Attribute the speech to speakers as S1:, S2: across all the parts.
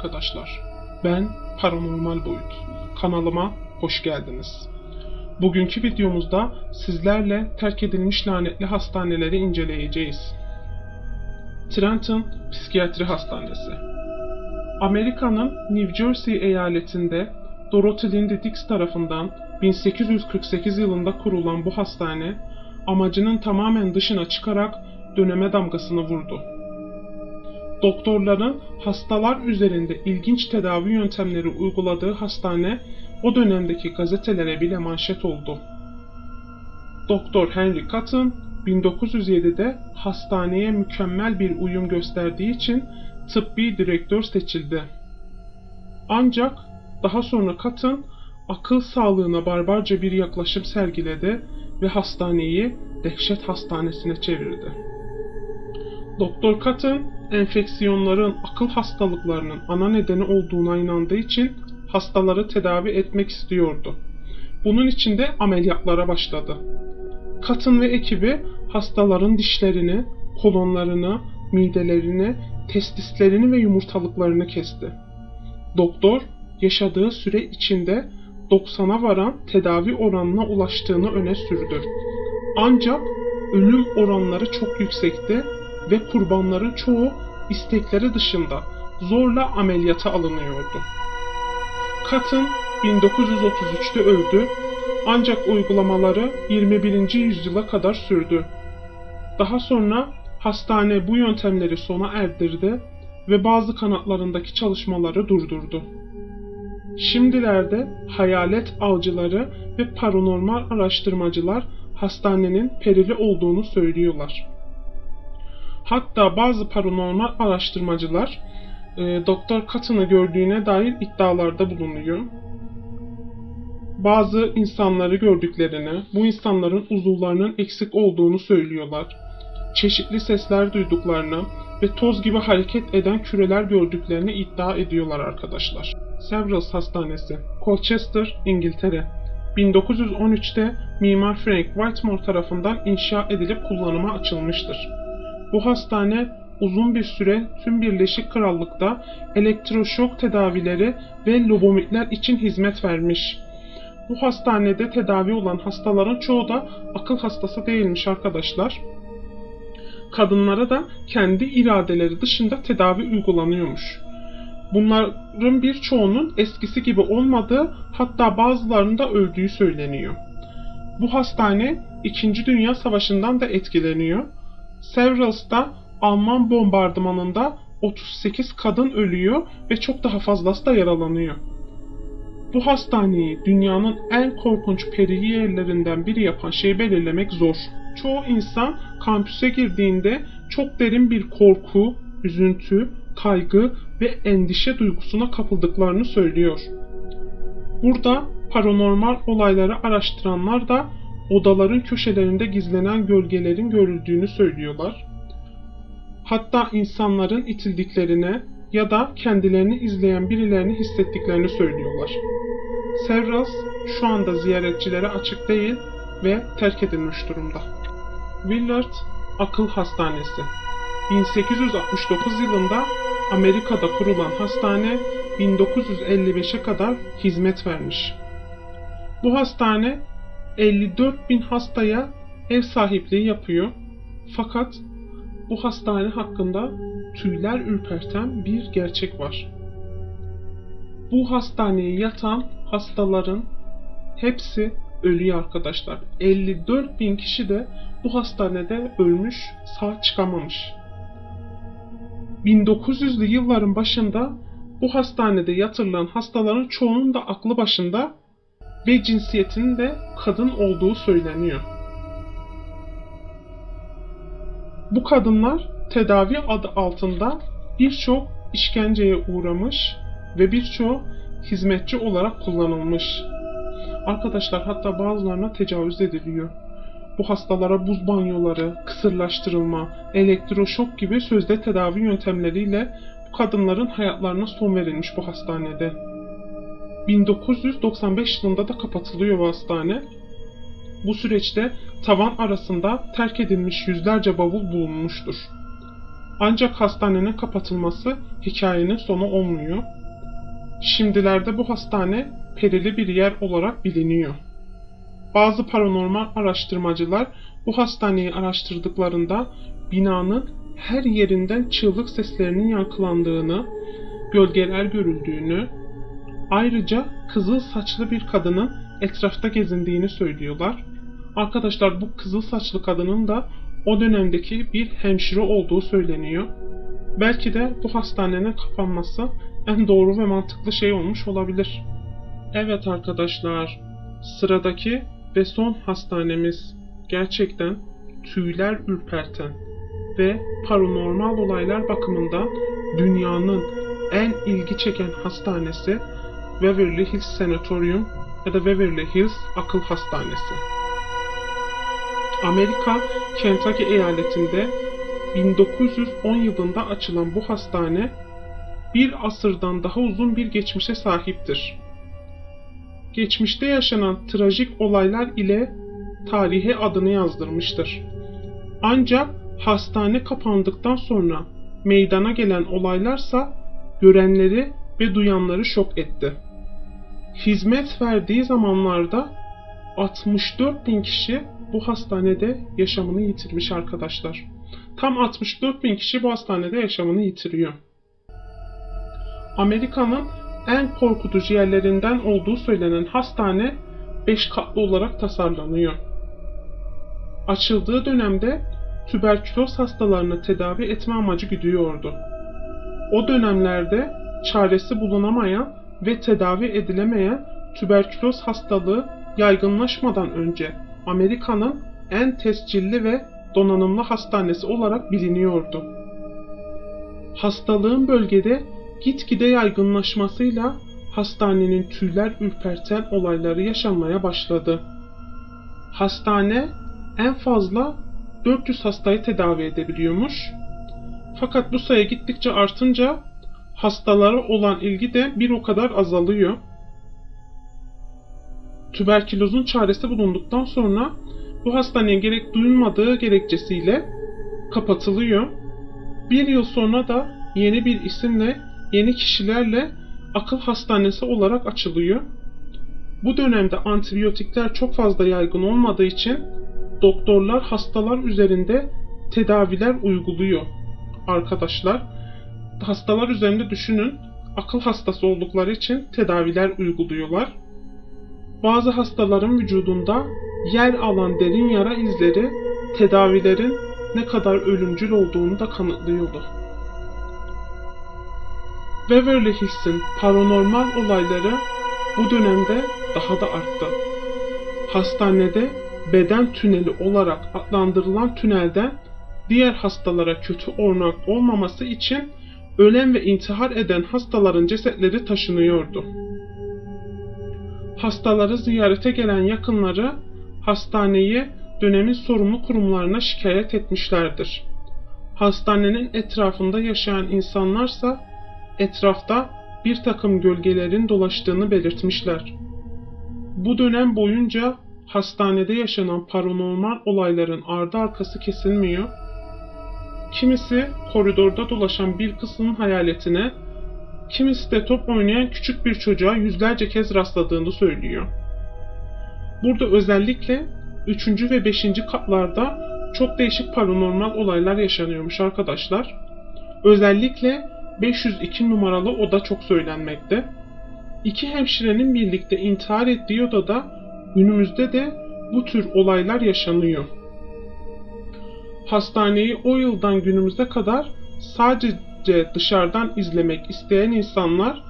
S1: arkadaşlar. Ben Paranormal Boyut. Kanalıma hoş geldiniz. Bugünkü videomuzda sizlerle terk edilmiş lanetli hastaneleri inceleyeceğiz. Trenton Psikiyatri Hastanesi Amerika'nın New Jersey eyaletinde Dorothy Lindy Dix tarafından 1848 yılında kurulan bu hastane, amacının tamamen dışına çıkarak döneme damgasını vurdu. Doktorların hastalar üzerinde ilginç tedavi yöntemleri uyguladığı hastane o dönemdeki gazetelere bile manşet oldu. Doktor Henry Cotton 1907'de hastaneye mükemmel bir uyum gösterdiği için tıbbi direktör seçildi. Ancak daha sonra Cotton akıl sağlığına barbarca bir yaklaşım sergiledi ve hastaneyi dehşet hastanesine çevirdi. Doktor Cotton, enfeksiyonların akıl hastalıklarının ana nedeni olduğuna inandığı için hastaları tedavi etmek istiyordu. Bunun için de ameliyatlara başladı. Cotton ve ekibi hastaların dişlerini, kolonlarını, midelerini, testislerini ve yumurtalıklarını kesti. Doktor, yaşadığı süre içinde 90'a varan tedavi oranına ulaştığını öne sürdü. Ancak ölüm oranları çok yüksekti ve kurbanların çoğu istekleri dışında zorla ameliyata alınıyordu. Cotton 1933'te öldü ancak uygulamaları 21. yüzyıla kadar sürdü. Daha sonra hastane bu yöntemleri sona erdirdi ve bazı kanatlarındaki çalışmaları durdurdu. Şimdilerde hayalet avcıları ve paranormal araştırmacılar hastanenin perili olduğunu söylüyorlar. Hatta bazı paranormal araştırmacılar e, Doktor Cotton'ı gördüğüne dair iddialarda bulunuyor. Bazı insanları gördüklerini, bu insanların uzuvlarının eksik olduğunu söylüyorlar. Çeşitli sesler duyduklarını ve toz gibi hareket eden küreler gördüklerini iddia ediyorlar arkadaşlar. Severals Hastanesi, Colchester, İngiltere. 1913'te Mimar Frank Whitmore tarafından inşa edilip kullanıma açılmıştır. Bu hastane uzun bir süre tüm Birleşik Krallık'ta elektroşok tedavileri ve lobomitler için hizmet vermiş. Bu hastanede tedavi olan hastaların çoğu da akıl hastası değilmiş arkadaşlar. Kadınlara da kendi iradeleri dışında tedavi uygulanıyormuş. Bunların birçoğunun eskisi gibi olmadığı hatta bazılarının da öldüğü söyleniyor. Bu hastane 2. Dünya Savaşı'ndan da etkileniyor. Severals'ta Alman bombardımanında 38 kadın ölüyor ve çok daha fazlası da yaralanıyor. Bu hastaneyi dünyanın en korkunç peri yerlerinden biri yapan şeyi belirlemek zor. Çoğu insan kampüse girdiğinde çok derin bir korku, üzüntü, kaygı ve endişe duygusuna kapıldıklarını söylüyor. Burada paranormal olayları araştıranlar da odaların köşelerinde gizlenen gölgelerin görüldüğünü söylüyorlar. Hatta insanların itildiklerine ya da kendilerini izleyen birilerini hissettiklerini söylüyorlar. Serras şu anda ziyaretçilere açık değil ve terk edilmiş durumda. Willard Akıl Hastanesi 1869 yılında Amerika'da kurulan hastane 1955'e kadar hizmet vermiş. Bu hastane 54 bin hastaya ev sahipliği yapıyor. Fakat bu hastane hakkında tüyler ürperten bir gerçek var. Bu hastaneye yatan hastaların hepsi ölüyor arkadaşlar. 54 bin kişi de bu hastanede ölmüş, sağ çıkamamış. 1900'lü yılların başında bu hastanede yatırılan hastaların çoğunun da aklı başında ve cinsiyetinin de kadın olduğu söyleniyor. Bu kadınlar tedavi adı altında birçok işkenceye uğramış ve birçoğu hizmetçi olarak kullanılmış. Arkadaşlar hatta bazılarına tecavüz ediliyor. Bu hastalara buz banyoları, kısırlaştırılma, elektroşok gibi sözde tedavi yöntemleriyle bu kadınların hayatlarına son verilmiş bu hastanede. 1995 yılında da kapatılıyor bu hastane. Bu süreçte tavan arasında terk edilmiş yüzlerce bavul bulunmuştur. Ancak hastanenin kapatılması hikayenin sonu olmuyor. Şimdilerde bu hastane perili bir yer olarak biliniyor. Bazı paranormal araştırmacılar bu hastaneyi araştırdıklarında binanın her yerinden çığlık seslerinin yankılandığını, gölgeler görüldüğünü, ayrıca kızıl saçlı bir kadının etrafta gezindiğini söylüyorlar. Arkadaşlar bu kızıl saçlı kadının da o dönemdeki bir hemşire olduğu söyleniyor. Belki de bu hastanenin kapanması en doğru ve mantıklı şey olmuş olabilir. Evet arkadaşlar, sıradaki ve son hastanemiz gerçekten tüyler ürperten ve paranormal olaylar bakımından dünyanın en ilgi çeken hastanesi Beverly Hills Sanatorium ya da Beverly Hills Akıl Hastanesi. Amerika, Kentucky eyaletinde 1910 yılında açılan bu hastane bir asırdan daha uzun bir geçmişe sahiptir. Geçmişte yaşanan trajik olaylar ile tarihe adını yazdırmıştır. Ancak hastane kapandıktan sonra meydana gelen olaylarsa görenleri ve duyanları şok etti. Hizmet verdiği zamanlarda 64 bin kişi bu hastanede yaşamını yitirmiş arkadaşlar. Tam 64 bin kişi bu hastanede yaşamını yitiriyor. Amerika'nın en korkutucu yerlerinden olduğu söylenen hastane 5 katlı olarak tasarlanıyor. Açıldığı dönemde tüberküloz hastalarını tedavi etme amacı güdüyordu. O dönemlerde çaresi bulunamayan ve tedavi edilemeyen tüberküloz hastalığı yaygınlaşmadan önce Amerika'nın en tescilli ve donanımlı hastanesi olarak biliniyordu. Hastalığın bölgede gitgide yaygınlaşmasıyla hastanenin tüyler ürperten olayları yaşanmaya başladı. Hastane en fazla 400 hastayı tedavi edebiliyormuş. Fakat bu sayı gittikçe artınca hastalara olan ilgi de bir o kadar azalıyor. Tüberkülozun çaresi bulunduktan sonra bu hastaneye gerek duyulmadığı gerekçesiyle kapatılıyor. Bir yıl sonra da yeni bir isimle, yeni kişilerle akıl hastanesi olarak açılıyor. Bu dönemde antibiyotikler çok fazla yaygın olmadığı için doktorlar hastalar üzerinde tedaviler uyguluyor. Arkadaşlar, hastalar üzerinde düşünün, akıl hastası oldukları için tedaviler uyguluyorlar. Bazı hastaların vücudunda yer alan derin yara izleri tedavilerin ne kadar ölümcül olduğunu da kanıtlıyordu. Beverly Hills'in paranormal olayları bu dönemde daha da arttı. Hastanede beden tüneli olarak adlandırılan tünelden diğer hastalara kötü örnek olmaması için ölen ve intihar eden hastaların cesetleri taşınıyordu. Hastaları ziyarete gelen yakınları hastaneyi dönemin sorumlu kurumlarına şikayet etmişlerdir. Hastanenin etrafında yaşayan insanlarsa etrafta bir takım gölgelerin dolaştığını belirtmişler. Bu dönem boyunca hastanede yaşanan paranormal olayların ardı arkası kesilmiyor. Kimisi koridorda dolaşan bir kızın hayaletine, kimisi de top oynayan küçük bir çocuğa yüzlerce kez rastladığını söylüyor. Burada özellikle 3. ve 5. katlarda çok değişik paranormal olaylar yaşanıyormuş arkadaşlar. Özellikle 502 numaralı oda çok söylenmekte. İki hemşirenin birlikte intihar ettiği odada günümüzde de bu tür olaylar yaşanıyor. Hastaneyi o yıldan günümüze kadar sadece dışarıdan izlemek isteyen insanlar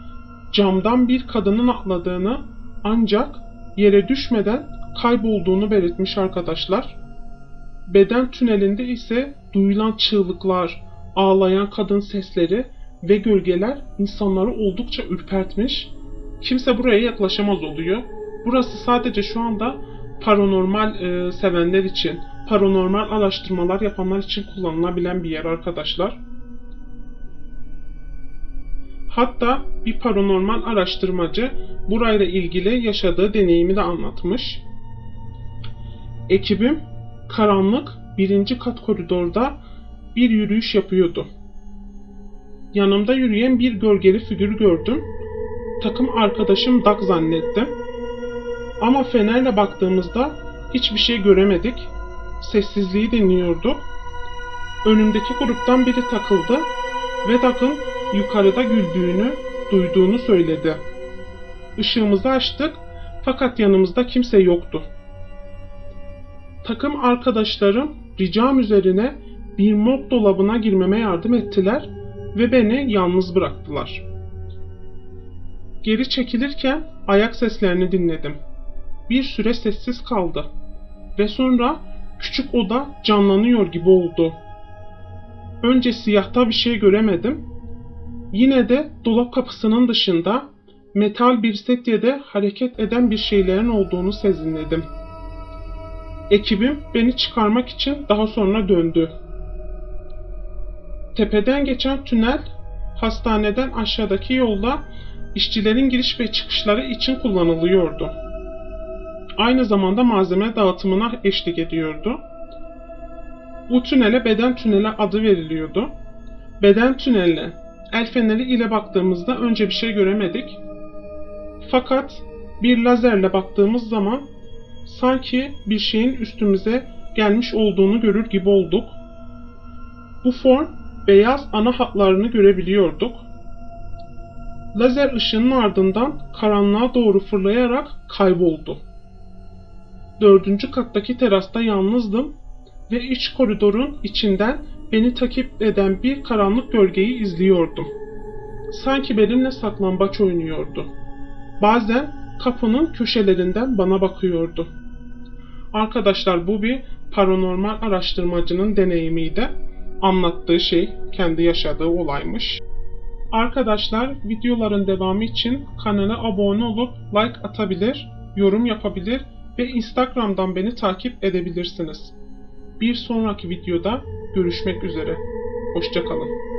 S1: camdan bir kadının atladığını ancak yere düşmeden kaybolduğunu belirtmiş arkadaşlar. Beden tünelinde ise duyulan çığlıklar, ağlayan kadın sesleri ve gölgeler insanları oldukça ürpertmiş. Kimse buraya yaklaşamaz oluyor. Burası sadece şu anda paranormal e, sevenler için, paranormal araştırmalar yapanlar için kullanılabilen bir yer arkadaşlar. Hatta bir paranormal araştırmacı burayla ilgili yaşadığı deneyimi de anlatmış. Ekibim karanlık birinci kat koridorda bir yürüyüş yapıyordu. yanımda yürüyen bir gölgeli figür gördüm. Takım arkadaşım Dak zannettim. Ama fenerle baktığımızda hiçbir şey göremedik. Sessizliği dinliyorduk. Önümdeki gruptan biri takıldı ve Dak'ın yukarıda güldüğünü, duyduğunu söyledi. Işığımızı açtık fakat yanımızda kimse yoktu. Takım arkadaşlarım ricam üzerine bir mop dolabına girmeme yardım ettiler ve beni yalnız bıraktılar. Geri çekilirken ayak seslerini dinledim. Bir süre sessiz kaldı ve sonra küçük oda canlanıyor gibi oldu. Önce siyahta bir şey göremedim. Yine de dolap kapısının dışında metal bir setyede hareket eden bir şeylerin olduğunu sezinledim. Ekibim beni çıkarmak için daha sonra döndü. Tepeden geçen tünel hastaneden aşağıdaki yolda işçilerin giriş ve çıkışları için kullanılıyordu. Aynı zamanda malzeme dağıtımına eşlik ediyordu. Bu tünele beden tüneli adı veriliyordu. Beden tüneline el feneri ile baktığımızda önce bir şey göremedik. Fakat bir lazerle baktığımız zaman sanki bir şeyin üstümüze gelmiş olduğunu görür gibi olduk. Bu form beyaz ana hatlarını görebiliyorduk. Lazer ışığının ardından karanlığa doğru fırlayarak kayboldu. Dördüncü kattaki terasta yalnızdım ve iç koridorun içinden beni takip eden bir karanlık gölgeyi izliyordum. Sanki benimle saklambaç oynuyordu. Bazen kapının köşelerinden bana bakıyordu. Arkadaşlar bu bir paranormal araştırmacının deneyimiydi. Anlattığı şey kendi yaşadığı olaymış. Arkadaşlar videoların devamı için kanala abone olup like atabilir, yorum yapabilir ve Instagram'dan beni takip edebilirsiniz. Bir sonraki videoda görüşmek üzere. Hoşçakalın.